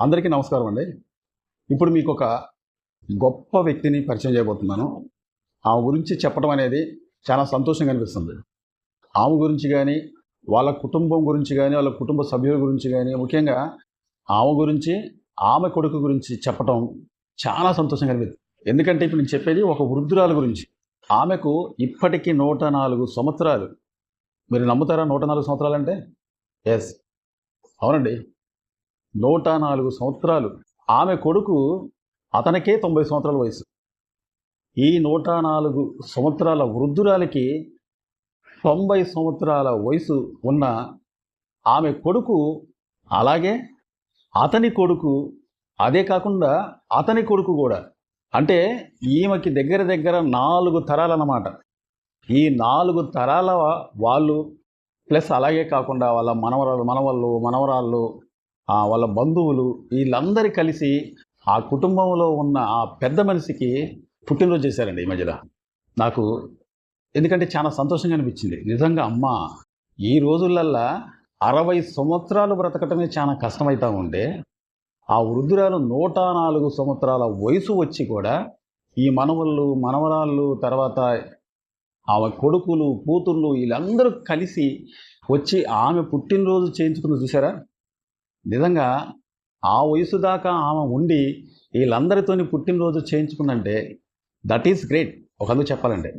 అందరికీ నమస్కారం అండి. ఇప్పుడు మీకు ఒక గొప్ప వ్యక్తిని పరిచయం చేయబోతున్నాను. ఆమె గురించి చెప్పడం అనేది చాలా సంతోషంగా అనిపిస్తుంది. ఆమె గురించి కానీ వాళ్ళ కుటుంబం గురించి కానీ వాళ్ళ కుటుంబ సభ్యుల గురించి కానీ ముఖ్యంగా ఆమె గురించి ఆమె కొడుకు గురించి చెప్పటం చాలా సంతోషంగా అనిపిస్తుంది. ఎందుకంటే ఇప్పుడు నేను చెప్పేది ఒక వృద్ధురాల గురించి. ఆమెకు ఇప్పటికీ నూట నాలుగు సంవత్సరాలు. మీరు నమ్ముతారా నూట నాలుగు సంవత్సరాలు అంటే ఎస్ అవునండి. నూట నాలుగు సంవత్సరాలు. ఆమె కొడుకు అతనికే తొంభై సంవత్సరాల వయసు. ఈ నూట నాలుగు సంవత్సరాల వృద్ధురాలికి తొంభై సంవత్సరాల వయసు ఉన్న ఆమె కొడుకు అలాగే అతని కొడుకు అదే కాకుండా అతని కొడుకు కూడా. అంటే ఈమెకి దగ్గర దగ్గర నాలుగు తరాలన్నమాట. ఈ నాలుగు తరాల వాళ్ళు ప్లస్ అలాగే కాకుండా వాళ్ళ మనవరాలు మనవళ్ళు మనవరాళ్ళు వాళ్ళ బంధువులు వీళ్ళందరూ కలిసి ఆ కుటుంబంలో ఉన్న ఆ పెద్ద మనిషికి పుట్టినరోజు చేశారండి ఈ మధ్యలో. నాకు ఎందుకంటే చాలా సంతోషంగా అనిపించింది. నిజంగా అమ్మ ఈ రోజులల్లా అరవై సంవత్సరాలు బ్రతకటమే చాలా కష్టమవుతా ఉండే. ఆ వృద్ధురాలు నూట నాలుగు సంవత్సరాల వయసు వచ్చి కూడా ఈ మనవళ్ళు మనవరాళ్ళు తర్వాత ఆమె కొడుకులు కూతుర్లు వీళ్ళందరూ కలిసి వచ్చి ఆమె పుట్టినరోజు చేయించుకుని చూసారా నిజంగా ఆ వయసు దాకా ఆమె ఉండి వీళ్ళందరితోని పుట్టినరోజు చేయించుకుందంటే దట్ ఈస్ గ్రేట్ ఒకందుకు చెప్పాలంటే.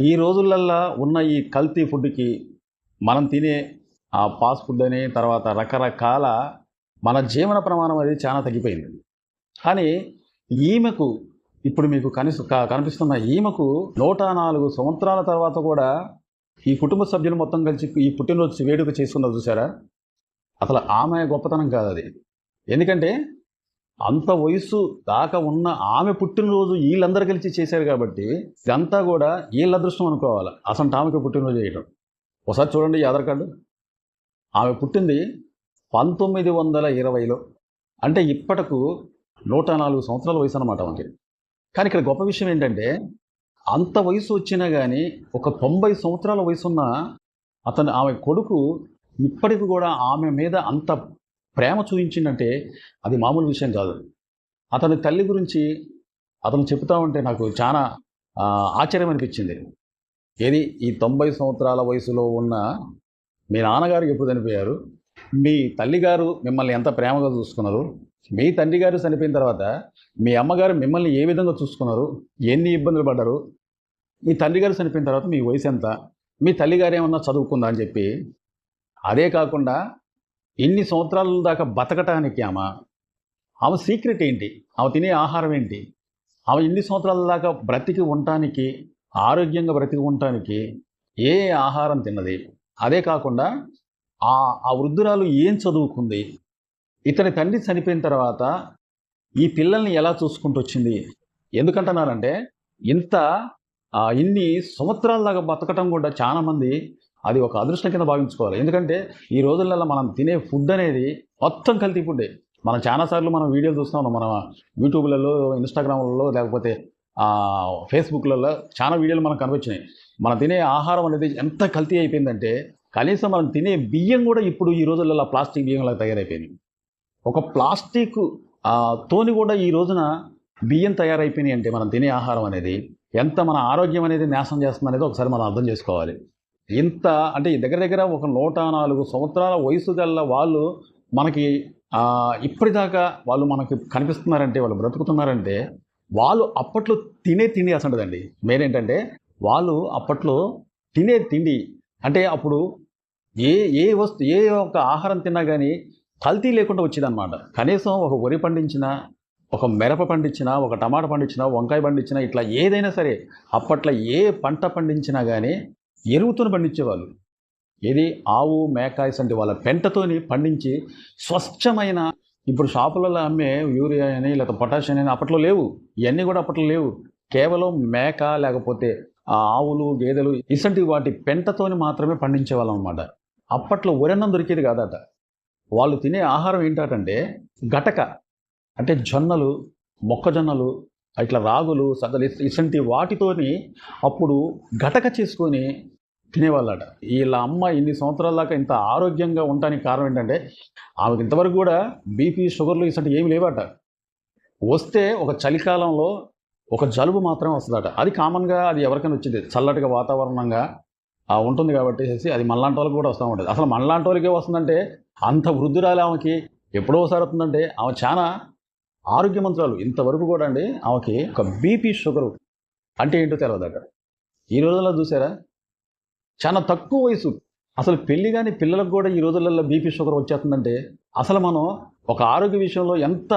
ఈ రోజులల్లో ఉన్న ఈ కల్తీ ఫుడ్కి మనం తినే ఆ ఫాస్ట్ ఫుడ్ అని తర్వాత రకరకాల మన జీవన ప్రమాణం అనేది చాలా తగ్గిపోయింది. కానీ ఈమెకు ఇప్పుడు మీకు కనిసి కనిపిస్తున్న ఈమెకు నూట నాలుగు సంవత్సరాల తర్వాత కూడా ఈ కుటుంబ సభ్యులు మొత్తం కలిసి ఈ పుట్టినరోజు వేడుక చేసుకున్నది చూసారా అసలు ఆమె గొప్పతనం కాదు అది. ఎందుకంటే అంత వయసు దాకా ఉన్న ఆమె పుట్టినరోజు వీళ్ళందరూ కలిసి చేశారు కాబట్టి ఇదంతా కూడా వీళ్ళ అదృష్టం అనుకోవాలి. అసలు ఆమెకి పుట్టినరోజు చేయడం ఒకసారి చూడండి ఈ ఆధార్ కార్డు. ఆమె పుట్టింది పంతొమ్మిది వందల ఇరవైలో. అంటే ఇప్పటకు నూట నాలుగు సంవత్సరాల వయసు అనమాట ఆమెకి. కానీ ఇక్కడ గొప్ప విషయం ఏంటంటే అంత వయసు వచ్చినా కానీ ఒక తొంభై సంవత్సరాల వయసున్న అతను ఆమె కొడుకు ఇప్పటికి కూడా ఆమె మీద అంత ప్రేమ చూపించిందంటే అది మామూలు విషయం కాదు. అతని తల్లి గురించి అతను చెప్తా ఉంటే నాకు చాలా ఆశ్చర్యం అనిపించింది. ఏది ఈ తొంభై సంవత్సరాల వయసులో ఉన్న మీ నాన్నగారు ఎప్పుడు చనిపోయారు? మీ తల్లిగారు మిమ్మల్ని ఎంత ప్రేమగా చూసుకున్నారు? మీ తండ్రి గారు చనిపోయిన తర్వాత మీ అమ్మగారు మిమ్మల్ని ఏ విధంగా చూసుకున్నారు? ఎన్ని ఇబ్బందులు పడ్డారు? మీ తండ్రి గారు చనిపోయిన తర్వాత మీ వయసు ఎంత? మీ తల్లిగారు ఏమన్నా చదువుకుందా అని చెప్పి అదే కాకుండా ఇన్ని సంవత్సరాల దాకా బతకటానికి ఆమె ఆమె సీక్రెట్ ఏంటి? ఆమె తినే ఆహారం ఏంటి? ఆమె ఇన్ని సంవత్సరాల దాకా బ్రతికి ఉండటానికి ఆరోగ్యంగా బ్రతికి ఉండటానికి ఏ ఆహారం తిన్నది? అదే కాకుండా ఆ ఆ వృద్ధురాలు ఏం చదువుకుంది? ఇతని తండ్రి చనిపోయిన తర్వాత ఈ పిల్లల్ని ఎలా చూసుకుంటూ వచ్చింది? ఎందుకంటున్నానంటే ఇంత ఆ, ఇన్ని సంవత్సరాల దాకా బతకటం కూడా చాలామంది అది ఒక అదృష్టం కింద భావించుకోవాలి. ఎందుకంటే ఈ రోజులలో మనం తినే ఫుడ్ అనేది మొత్తం కల్తీ ఫుడ్డే మనం చాలాసార్లు మనం వీడియోలు చూస్తూ ఉన్నాం మన యూట్యూబ్లలో ఇన్స్టాగ్రామ్లలో లేకపోతే ఫేస్బుక్లలో చాలా వీడియోలు మనకు కనిపించినాయి. మనం తినే ఆహారం అనేది ఎంత కల్తీ అయిపోయిందంటే కనీసం మనం తినే బియ్యం కూడా ఇప్పుడు ఈ రోజులలో ప్లాస్టిక్ బియ్యం తయారైపోయింది. ఒక ప్లాస్టిక్ తోని కూడా ఈ రోజున బియ్యం తయారైపోయినాయి అంటే మనం తినే ఆహారం అనేది ఎంత మన ఆరోగ్యం అనేది నాశనం చేస్తుంది అనేది ఒకసారి మనం అర్థం చేసుకోవాలి. ఇంత అంటే ఈ దగ్గర దగ్గర ఒక నూట నాలుగు సంవత్సరాల వయసు గల వాళ్ళు మనకి ఇప్పటిదాకా వాళ్ళు మనకి కనిపిస్తున్నారంటే వాళ్ళు బ్రతుకుతున్నారంటే వాళ్ళు అప్పట్లో తినే తిండి అసంటదండి మెయిన్ ఏంటంటే వాళ్ళు అప్పట్లో తినే తిండి అంటే అప్పుడు ఏ ఏ వస్తు ఏ ఒక ఆహారం తిన్నా కానీ కల్తీ లేకుండా వచ్చేదన్నమాట. కనీసం ఒక వరి పండించినా ఒక మిరప పండించినా ఒక టమాటా పండించినా వంకాయ పండించినా ఇట్లా ఏదైనా సరే అప్పట్లో ఏ పంట పండించినా కానీ ఎరువుతో పండించేవాళ్ళు. ఏది ఆవు మేక ఇసంటి వాళ్ళ పెంటతోని పండించి స్వచ్ఛమైన ఇప్పుడు షాపులలో అమ్మే యూరియా అని లేకపోతే పొటాషియం అని అప్పట్లో లేవు. ఇవన్నీ కూడా అప్పట్లో లేవు. కేవలం మేక లేకపోతే ఆ ఆవులు గేదెలు ఇసంటి వాటి పెంటతోని మాత్రమే పండించేవాళ్ళం అనమాట అప్పట్లో ఒరెన్నం దొరికేది కాదట. వాళ్ళు తినే ఆహారం ఏంటంటే గటక. అంటే జొన్నలు మొక్కజొన్నలు ఇట్లా రాగులు సగలు ఇసంటి వాటితోని అప్పుడు గటక చేసుకొని తినేవాళ్ళట. వీళ్ళ అమ్మ ఇన్ని సంవత్సరాల దాకా ఇంత ఆరోగ్యంగా ఉండడానికి కారణం ఏంటంటే ఆమెకు ఇంతవరకు కూడా బీపీ షుగర్లు ఇసంటి ఏమి లేవట. వస్తే ఒక చలికాలంలో ఒక జలుబు మాత్రమే వస్తుందట. అది కామన్గా అది ఎవరికైనా వచ్చింది. చల్లటిగా వాతావరణంగా ఆ, ఉంటుంది కాబట్టి అది మనలాంటి వాళ్ళకి కూడా వస్తూ ఉంటుంది. అసలు మనలాంటి వాళ్ళకే వస్తుందంటే అంత వృద్ధురాలి ఆమెకి ఎప్పుడో ఒకసారి వస్తుందంటే ఆమె చాలా ఆరోగ్యమంత్రాలు. ఇంతవరకు కూడా అండి ఆమెకి ఒక బీపీ షుగరు అంటే ఏంటో తెలియదట ఈ రోజుల్లో చూసారా? చాలా తక్కువ వయసు. అసలు పెళ్ళి కానీ పిల్లలకు కూడా ఈ రోజులలో బీపీ షుగర్ వచ్చేస్తుందంటే అసలు మనం ఒక ఆరోగ్య విషయంలో ఎంత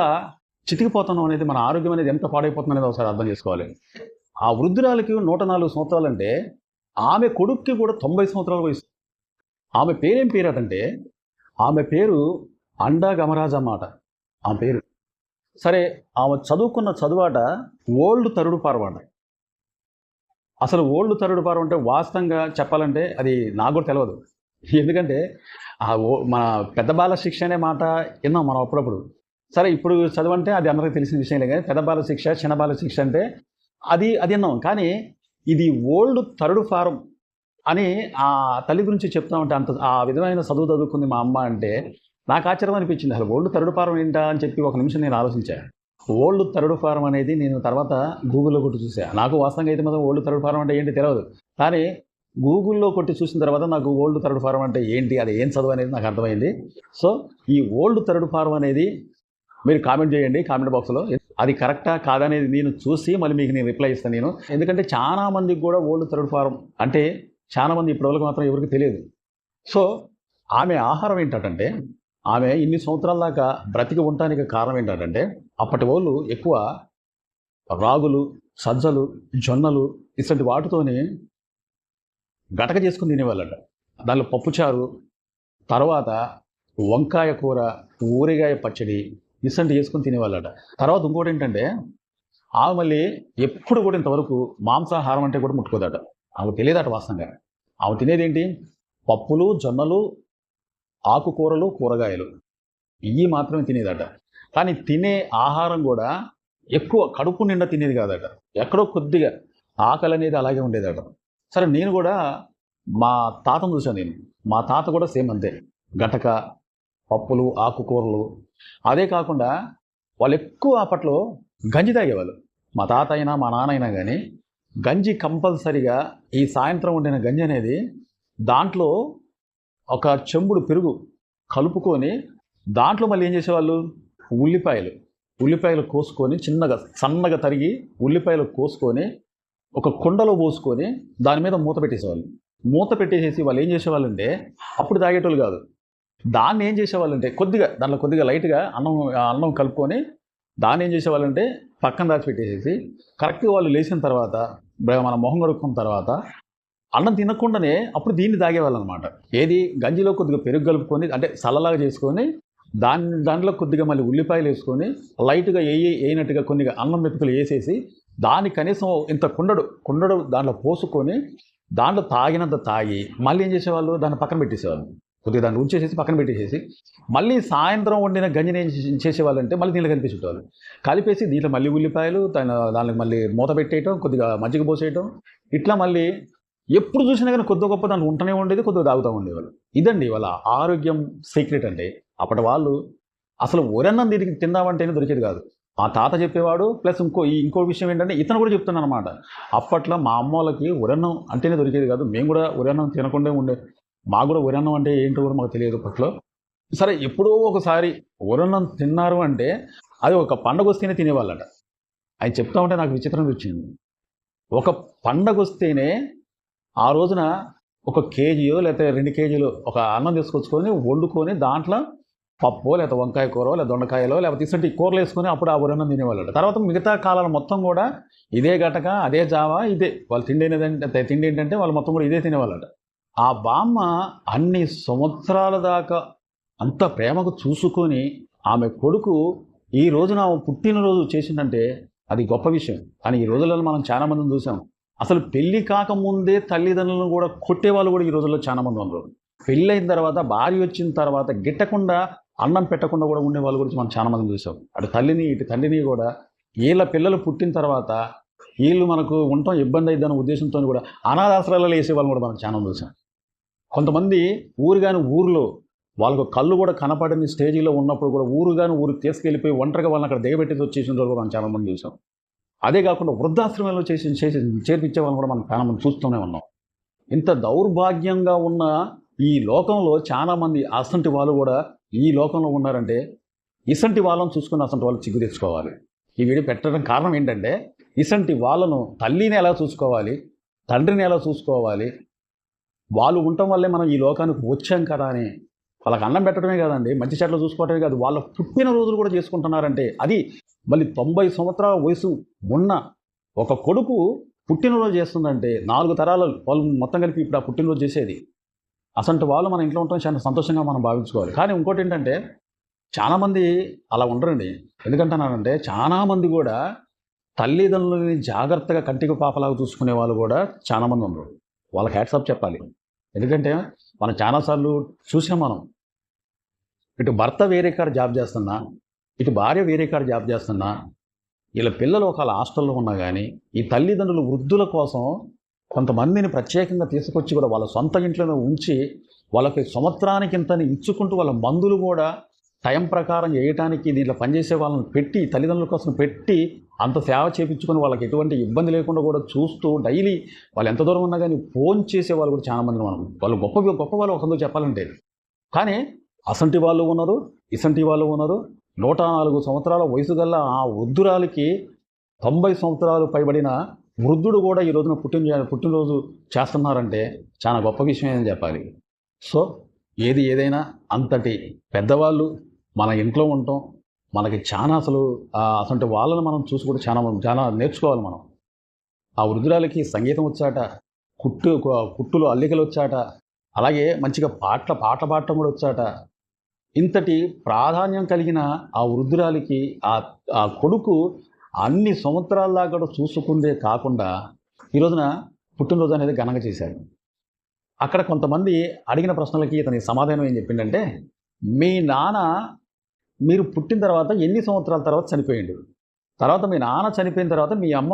చితికిపోతున్నాం అనేది మన ఆరోగ్యం అనేది ఎంత పాడైపోతుంది అనేది ఒకసారి అర్థం చేసుకోవాలి. ఆ వృద్ధురాలకి నూట నాలుగు సంవత్సరాలంటే ఆమె కొడుక్కి కూడా తొంభై సంవత్సరాల వయసు. ఆమె పేరేం పేరటంటే ఆమె పేరు అండా గమరాజ్ అన్నమాట. ఆమె పేరు. సరే ఆమె చదువుకున్న చదువాట ఓల్డ్ తరుడు పారవాట అసలు ఓల్డ్ తరుడు ఫారం అంటే వాస్తవంగా చెప్పాలంటే అది నాకు కూడా తెలియదు ఎందుకంటే ఆ ఓ మన పెద్ద బాల శిక్ష అనే మాట విన్నాం మనం అప్పుడప్పుడు. సరే ఇప్పుడు చదవంటే అది అందరికీ తెలిసిన విషయంలే కానీ పెద్ద బాల శిక్ష చిన్న బాల శిక్ష అంటే అది అది విన్నాం. కానీ ఇది ఓల్డ్ తరుడు ఫారం అని ఆ తల్లి గురించి చెప్తా ఉంటే అంత ఆ విధమైన చదువు చదువుకుంది మా అమ్మ అంటే నాకు ఆశ్చర్యం అనిపించింది. అసలు ఓల్డ్ తరుడు ఫారం ఏంటా అని చెప్పి ఒక నిమిషం నేను ఆలోచించాను ఓల్డ్ తరుడు ఫారం అనేది నేను తర్వాత గూగుల్లో కొట్టి చూసాను నాకు వాస్తవంగా అయితే మాత్రం ఓల్డ్ థర్డ్ ఫారం అంటే ఏంటి తెలియదు కానీ గూగుల్లో కొట్టి చూసిన తర్వాత నాకు ఓల్డ్ థర్డ్ ఫారం అంటే ఏంటి అది ఏం చదువు అనేది నాకు అర్థమైంది. సో ఈ ఓల్డ్ తరుడు ఫారం అనేది మీరు కామెంట్ చేయండి కామెంట్ బాక్స్లో. అది కరెక్టా కాదనేది నేను చూసి మళ్ళీ మీకు నేను రిప్లై ఇస్తాను నేను. ఎందుకంటే చాలా మందికి కూడా ఓల్డ్ థర్డ్ ఫారం అంటే చాలామంది ఇప్పటివరకు మాత్రం ఎవరికి తెలియదు. సో ఆమె ఆహారం ఏంటంటే ఆమె ఇన్ని సంవత్సరాల దాకా బ్రతికి ఉండటానికి కారణం ఏంటంటే అప్పటి వాళ్ళు ఎక్కువ రాగులు సజ్జలు జొన్నలు ఇట్లాంటి వాటితోని గటక చేసుకుని తినేవాళ్ళట. దానిలో పప్పుచారు తర్వాత వంకాయ కూర ఊరిగాయ పచ్చడి ఇసంటి చేసుకుని తినేవాళ్ళట. తర్వాత ఇంకోటి ఏంటంటే ఆమె మళ్ళీ ఎప్పుడు కూడా ఇంతవరకు మాంసాహారం అంటే కూడా ముట్టుకోదట. ఆమె తెలియదట వాస్తవంగా. ఆమె తినేది ఏంటి? పప్పులు జొన్నలు ఆకుకూరలు కూరగాయలు. ఇవి మాత్రమే తినేదట. కానీ తినే ఆహారం కూడా ఎక్కువ కడుపు నిండా తినేది కాదట. ఎక్కడో కొద్దిగా ఆకలి అనేది అలాగే ఉండేదట. సరే నేను కూడా మా తాతను చూశాను నేను. మా తాత కూడా సేమ్ అంతే. గటక పప్పులు ఆకుకూరలు. అదే కాకుండా వాళ్ళు ఎక్కువ అప్పట్లో గంజి తాగేవాళ్ళు. మా తాత అయినా మా నాన్న అయినా కానీ గంజి కంపల్సరిగా ఈ సాయంత్రం వండిన గంజి అనేది దాంట్లో ఒక చెంబుడు పెరుగు కలుపుకొని దాంట్లో మళ్ళీ ఏం చేసేవాళ్ళు? ఉల్లిపాయలు. ఉల్లిపాయలు కోసుకొని చిన్నగా సన్నగా తరిగి ఉల్లిపాయలు కోసుకొని ఒక కుండలో పోసుకొని దాని మీద మూత పెట్టేసేవాళ్ళు. మూత పెట్టేసేసి వాళ్ళు ఏం చేసేవాళ్ళు అంటే అప్పుడు తాగేటోళ్ళు కాదు. దాన్ని ఏం చేసేవాళ్ళు అంటే కొద్దిగా దాంట్లో కొద్దిగా లైట్గా అన్నం అన్నం కలుపుకొని దాన్ని ఏం చేసేవాళ్ళు అంటే పక్కన దాచిపెట్టేసేసి కరెక్ట్గా వాళ్ళు లేచిన తర్వాత మన మొహం కడుక్కున్న తర్వాత అన్నం తినకుండానే అప్పుడు దీన్ని తాగేవాళ్ళు అనమాట ఏది? గంజిలో కొద్దిగా పెరుగు కలుపుకొని అంటే చల్లలాగా చేసుకొని దాని దాంట్లో కొద్దిగా మళ్ళీ ఉల్లిపాయలు వేసుకొని లైట్గా వేయి వేయినట్టుగా కొన్ని అన్నం మెతుకులు వేసేసి దాన్ని కనీసం ఇంత కుండడు కుండడు దాంట్లో పోసుకొని దాంట్లో తాగినంత తాగి మళ్ళీ ఏం చేసేవాళ్ళు? దాన్ని పక్కన పెట్టేసేవాళ్ళు. కొద్దిగా దాన్ని ఉంచేసేసి పక్కన పెట్టేసేసి మళ్ళీ సాయంత్రం వండిన గంజిని ఏం చేసేవాళ్ళు అంటే మళ్ళీ దీంట్లో కనిపించేవాళ్ళు కలిపేసి దీంట్లో మళ్ళీ ఉల్లిపాయలు దాని దానికి మళ్ళీ మూత పెట్టేయటం కొద్దిగా మజ్జిగ పోసేయటం ఇట్లా మళ్ళీ ఎప్పుడు చూసినా కానీ కొద్ది గొప్ప దాంట్లో ఉంటూనే ఉండేది కొద్దిగా తాగుతూ ఉండేవాళ్ళు. ఇదండి వాళ్ళ ఆరోగ్యం సీక్రెట్ అంటే అప్పటి వాళ్ళు అసలు ఒరన్నం దీనికి తిందామంటేనే దొరికేది కాదు. మా తాత చెప్పేవాడు ప్లస్ ఇంకో ఇంకో విషయం ఏంటంటే ఇతను కూడా చెప్తున్నాను అనమాట అప్పట్లో మా అమ్మ వాళ్ళకి ఉరన్నం అంటేనే దొరికేది కాదు. మేము కూడా ఉరన్నం తినకుండా ఉండే. మాకు కూడా ఉరన్నం అంటే ఏంటో కూడా మాకు తెలియదు అప్పట్లో. సరే ఎప్పుడో ఒకసారి ఉరన్నం తిన్నారు అంటే అది ఒక పండగ వస్తేనే తినేవాళ్ళట. ఆయన చెప్తా ఉంటే నాకు విచిత్రం వచ్చింది ఒక పండగ వస్తేనే ఆ రోజున ఒక కేజీయో లేకపోతే రెండు కేజీలు ఒక అన్నం తీసుకొచ్చుకొని వండుకొని దాంట్లో పప్పు లేకపోతే వంకాయ కూర లేదా దొండకాయలో లేకపోతే ఇసంటి కూరలు వేసుకొని అప్పుడు ఆ ఊరన్నం తినేవాళ్ళు తర్వాత మిగతా కాలాలు మొత్తం కూడా ఇదే గటక అదే జావా ఇదే. వాళ్ళు తిండి ఏంటంటే తిండి ఏంటంటే వాళ్ళు మొత్తం కూడా ఇదే తినేవాళ్ళట. ఆ బామ్మ అన్ని సంవత్సరాల దాకా అంత ప్రేమకు చూసుకొని ఆమె కొడుకు ఈ రోజున ఆమె పుట్టినరోజు చేసిందంటే అది గొప్ప విషయం. కానీ ఈ రోజులలో మనం చాలా మందిని చూసాం. అసలు పెళ్ళి కాకముందే తల్లిదండ్రులను కూడా కొట్టేవాళ్ళు కూడా ఈ రోజుల్లో చాలామంది ఉన్నారు. పెళ్ళి అయిన తర్వాత భార్య వచ్చిన తర్వాత గిట్టకుండా అన్నం పెట్టకుండా కూడా ఉండే వాళ్ళు గురించి మనం చాలా మంది చూసాం. అటు తల్లిని ఇటు తల్లిని కూడా వీళ్ళ పిల్లలు పుట్టిన తర్వాత వీళ్ళు మనకు ఉండటం ఇబ్బంది అయిద్దన్న ఉద్దేశంతో కూడా అనాథాశ్రయాలలో వేసే వాళ్ళని కూడా మనం చాలా చూసాం. కొంతమంది ఊరు కానీ ఊరిలో వాళ్ళకు కళ్ళు కూడా కనపడని స్టేజీలో ఉన్నప్పుడు కూడా ఊరు కానీ ఊరు తీసుకెళ్ళిపోయి ఒంటరిగా వాళ్ళని అక్కడ దిగబెట్టేసి వచ్చేసిన వాళ్ళు కూడా మనం చాలా మంది చూసాం. అదే కాకుండా వృద్ధాశ్రమంలో చేసి చేసి చేర్పించే వాళ్ళని కూడా మనం చాలా చూస్తూనే ఉన్నాం. ఇంత దౌర్భాగ్యంగా ఉన్న ఈ లోకంలో చాలామంది అసంటి వాళ్ళు కూడా ఈ లోకంలో ఉన్నారంటే ఇసంటి వాళ్ళని చూసుకుని అసంటి వాళ్ళు చిగ్గు తెచ్చుకోవాలి. ఈ వీడియో పెట్టడం కారణం ఏంటంటే ఇసంటి వాళ్ళను తల్లిని ఎలా చూసుకోవాలి తండ్రిని ఎలా చూసుకోవాలి వాళ్ళు ఉండటం వల్లే మనం ఈ లోకానికి వచ్చాం కదా అని వాళ్ళకి అన్నం పెట్టడమే కదండి మంచి చెట్లు చూసుకోవటమే కాదు వాళ్ళ పుట్టిన రోజులు కూడా చేసుకుంటున్నారంటే అది మళ్ళీ తొంభై సంవత్సరాల వయసు ఉన్న ఒక కొడుకు పుట్టినరోజు చేస్తుందంటే నాలుగు తరాలు వాళ్ళు మొత్తం కలిపి ఇప్పుడు ఆ పుట్టినరోజు చేసేది. అసంటి వాళ్ళు మన ఇంట్లో ఉంటాం చాలా సంతోషంగా మనం భావించుకోవాలి. కానీ ఇంకోటి ఏంటంటే చాలామంది అలా ఉండరండి. ఎందుకంటున్నానంటే చాలామంది కూడా తల్లిదండ్రులని జాగ్రత్తగా కంటికి పాపలాగా చూసుకునే వాళ్ళు కూడా చాలామంది ఉన్నారు వాళ్ళకి హ్యాట్సాప్ చెప్పాలి. ఎందుకంటే మనం చాలాసార్లు చూసాం మనం. ఇటు భర్త వేరే కాడ జాబ్ చేస్తున్నా ఇటు భార్య వేరే కాడ జాబ్ చేస్తున్నా వీళ్ళ పిల్లలు ఒకవేళ హాస్టల్లో ఉన్నా కానీ ఈ తల్లిదండ్రులు వృద్ధుల కోసం కొంతమందిని ప్రత్యేకంగా తీసుకొచ్చి కూడా వాళ్ళ సొంత ఇంట్లోనే ఉంచి వాళ్ళకి సంవత్సరానికి ఇంతని ఇచ్చుకుంటూ వాళ్ళ మందులు కూడా టైం ప్రకారం చేయటానికి దీంట్లో పనిచేసే వాళ్ళని పెట్టి తల్లిదండ్రుల కోసం పెట్టి అంత సేవ చేయించుకొని వాళ్ళకి ఎటువంటి ఇబ్బంది లేకుండా కూడా చూస్తూ డైలీ వాళ్ళు ఎంత దూరం ఉన్నా కానీ ఫోన్ చేసే వాళ్ళు కూడా చాలామంది మనం వాళ్ళు గొప్ప గొప్ప వాళ్ళు ఒకరితో చెప్పాలంటే. కానీ అసంటి వాళ్ళు ఉన్నారు ఇసంటి వాళ్ళు ఉన్నారు నూట నాలుగు సంవత్సరాల వయసు గల ఆ వృద్ధురాలికి తొంభై సంవత్సరాలు పైబడిన వృద్ధుడు కూడా ఈ రోజున పుట్టిన పుట్టినరోజు చేస్తున్నారంటే చాలా గొప్ప విషయం అని చెప్పాలి. సో ఏది ఏదైనా అంతటి పెద్దవాళ్ళు మన ఇంట్లో ఉండటం మనకి చాలా అసలు అసలు వాళ్ళని మనం చూసి కూడా చాలా చాలా నేర్చుకోవాలి మనం. ఆ వృద్ధురాలకి సంగీతం వచ్చాట కుట్టు కుట్టులు అల్లికలు వచ్చాట అలాగే మంచిగా పాటల పాట పాడటం కూడా వచ్చాట ఇంతటి ప్రాధాన్యం కలిగిన ఆ వృద్ధురాలికి ఆ ఆ కొడుకు అన్ని సంవత్సరాల దాకా కూడా చూసుకుందే కాకుండా ఈ రోజున పుట్టినరోజు అనేది ఘనంగా చేశారు. అక్కడ కొంతమంది అడిగిన ప్రశ్నలకి ఇతని సమాధానం ఏం చెప్పిండంటే మీ నాన్న మీరు పుట్టిన తర్వాత ఎన్ని సంవత్సరాల తర్వాత చనిపోయిండు? తర్వాత మీ నాన్న చనిపోయిన తర్వాత మీ అమ్మ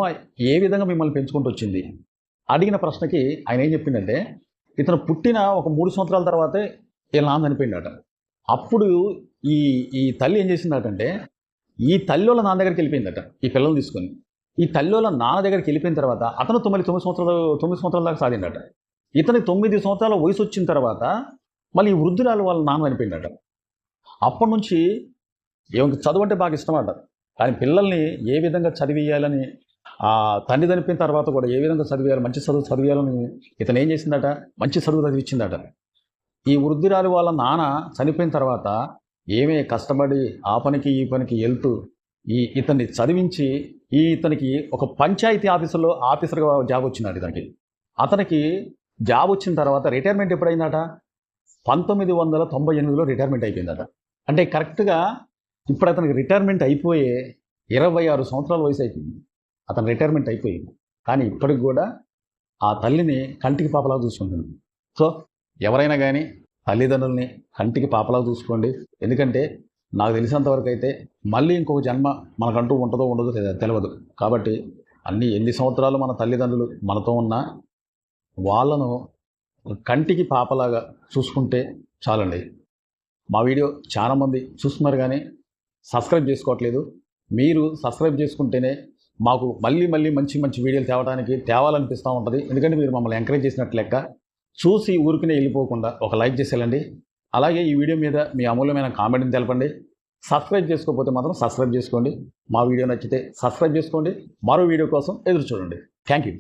ఏ విధంగా మిమ్మల్ని పెంచుకుంటూ వచ్చింది? అడిగిన ప్రశ్నకి ఆయన ఏం చెప్పిండంటే ఇతను పుట్టిన ఒక మూడు సంవత్సరాల తర్వాతే వీళ్ళ నాన్న చనిపోయిండట. అప్పుడు ఈ ఈ తల్లి ఏం చేసిందటంటే ఈ తల్లి వాళ్ళ నాన్న దగ్గరికి వెళ్ళిపోయిందట ఈ పిల్లల్ని తీసుకొని. ఈ తల్లి వాళ్ళ నాన్న దగ్గరికి వెళ్ళిపోయిన తర్వాత అతను తొమ్మిది తొమ్మిది సంవత్సరాలు తొమ్మిది సంవత్సరాల దాకా సాధిండట ఇతనికి తొమ్మిది సంవత్సరాల వయసు వచ్చిన తర్వాత మళ్ళీ ఈ వృద్ధురాలు వాళ్ళ నాన్న చనిపోయిందట. అప్పటి నుంచి ఏమికి చదువు అంటే బాగా ఇష్టమట. కానీ పిల్లల్ని ఏ విధంగా చదివియాలని ఆ తండ్రి చనిపోయిన తర్వాత కూడా ఏ విధంగా చదివేయాలి మంచి చదువు చదివేయాలని ఇతను ఏం చేసిందట? మంచి చదువు చదివించిందట ఈ వృద్ధురాలు వాళ్ళ నాన్న చనిపోయిన తర్వాత ఏమే కష్టపడి ఆ పనికి ఈ పనికి వెళ్తూ ఈ ఇతన్ని చదివించి ఈ ఇతనికి ఒక పంచాయతీ ఆఫీసులో ఆఫీసర్గా జాబ్ వచ్చిందట ఇతనికి. అతనికి జాబ్ వచ్చిన తర్వాత రిటైర్మెంట్ ఎప్పుడైందట? పంతొమ్మిది వందల తొంభై ఎనిమిదిలో రిటైర్మెంట్ అయిపోయిందట. అంటే కరెక్ట్గా ఇప్పుడు అతనికి రిటైర్మెంట్ అయిపోయే ఇరవై ఆరు సంవత్సరాల వయసు అయిపోయింది. అతను రిటైర్మెంట్ అయిపోయింది. కానీ ఇప్పటికి కూడా ఆ తల్లిని కంటికి పాపలా చూసుకుంటుంది సో ఎవరైనా కానీ తల్లిదండ్రుల్ని కంటికి పాపలా చూసుకోండి. ఎందుకంటే నాకు తెలిసినంతవరకు అయితే మళ్ళీ ఇంకొక జన్మ మనకంటూ ఉంటుందో ఉండదో తెలియదు కాబట్టి అన్ని ఎన్ని సంవత్సరాలు మన తల్లిదండ్రులు మనతో ఉన్నా వాళ్ళను కంటికి పాపలాగా చూసుకుంటే చాలండి. మా వీడియో చాలామంది చూస్తున్నారు కానీ సబ్స్క్రైబ్ చేసుకోవట్లేదు. మీరు సబ్స్క్రైబ్ చేసుకుంటేనే మాకు మళ్ళీ మళ్ళీ మంచి మంచి వీడియోలు తేవడానికి తేవాలనిపిస్తూ ఉంటుంది. ఎందుకంటే మీరు మమ్మల్ని ఎంకరేజ్ చేసినట్టు లెక్క చూసి ఊరికనే వెళ్ళిపోకుండా ఒక లైక్ చేసేయాలండి. అలాగే ఈ వీడియో మీద మీ అమూల్యమైన కామెంట్ని తెలపండి. సబ్స్క్రైబ్ చేసుకోకపోతే మాత్రం సబ్స్క్రైబ్ చేసుకోండి. మా వీడియో నచ్చితే సబ్స్క్రైబ్ చేసుకోండి. మరో వీడియో కోసం ఎదురు చూడండి. Thank you